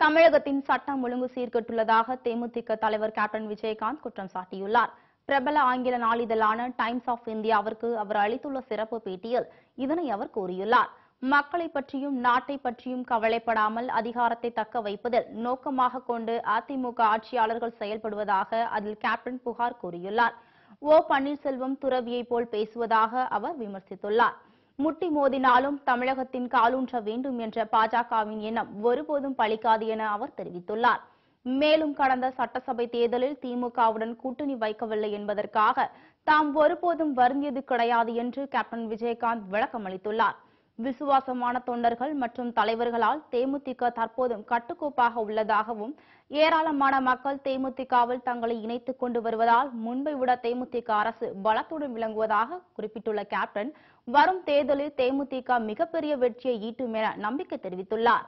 தமிழகத்தின் சட்டம் ஒழுங்கு சீர்கெட்டுள்ளதாக தேமுதிக தலைவர் கேப்டன் விஜயகாந்த் குற்றம் சாட்டியுள்ளார். பிரபல ஆங்கில நாளிதழான டைம்ஸ் ஆஃப் இந்தியாவிற்கு அவர் அளித்துள்ள சிறப்பு பேட்டியில் இதனை அவர் கூறியுள்ளார். மக்களை பற்றியும் நாட்டை பற்றியும் கவலைப்படாமல் அதிகாரத்தை தக்க வைப்பதில் நோக்கமாக கொண்டு அதிமுக ஆட்சியாளர்கள் செயல்படுவதாக அதில் கேப்டன் புகார் கூறியுள்ளார். ஓ பன்னீர்செல்வம் துறவியைப் போல் பேசுவதாக அவர் விமர்சித்துள்ளார். முட்டி மோதினாலும் தமிழகத்தின் காலூன்ற வேண்டும் என்ற பாஜகவின் எண்ணம் ஒருபோதும் பலிக்காது என அவர் தெரிவித்துள்ளார். மேலும் கடந்த சட்டசபை தேர்தலில் திமுகவுடன் கூட்டணி வைக்கவில்லை என்பதற்காக தாம் ஒருபோதும் வருந்தியது கிடையாது என்று கேப்டன் விஜயகாந்த் விளக்கமளித்துள்ளார். விசுவாசமான தொண்டர்கள் மற்றும் தலைவர்களால் தேமுதிக தற்போதும் கட்டுக்கோப்பாக உள்ளதாகவும் ஏராளமான மக்கள் தேமுதிகவில் தங்களை இணைத்துக் கொண்டு வருவதால் முன்பை விட தேமுதிக அரசு பலத்துடன் விளங்குவதாக குறிப்பிட்டுள்ள கேப்டன் வரும் தேர்தலில் தேமுதிக மிகப்பெரிய வெற்றியை ஈட்டும் என நம்பிக்கை தெரிவித்துள்ளார்.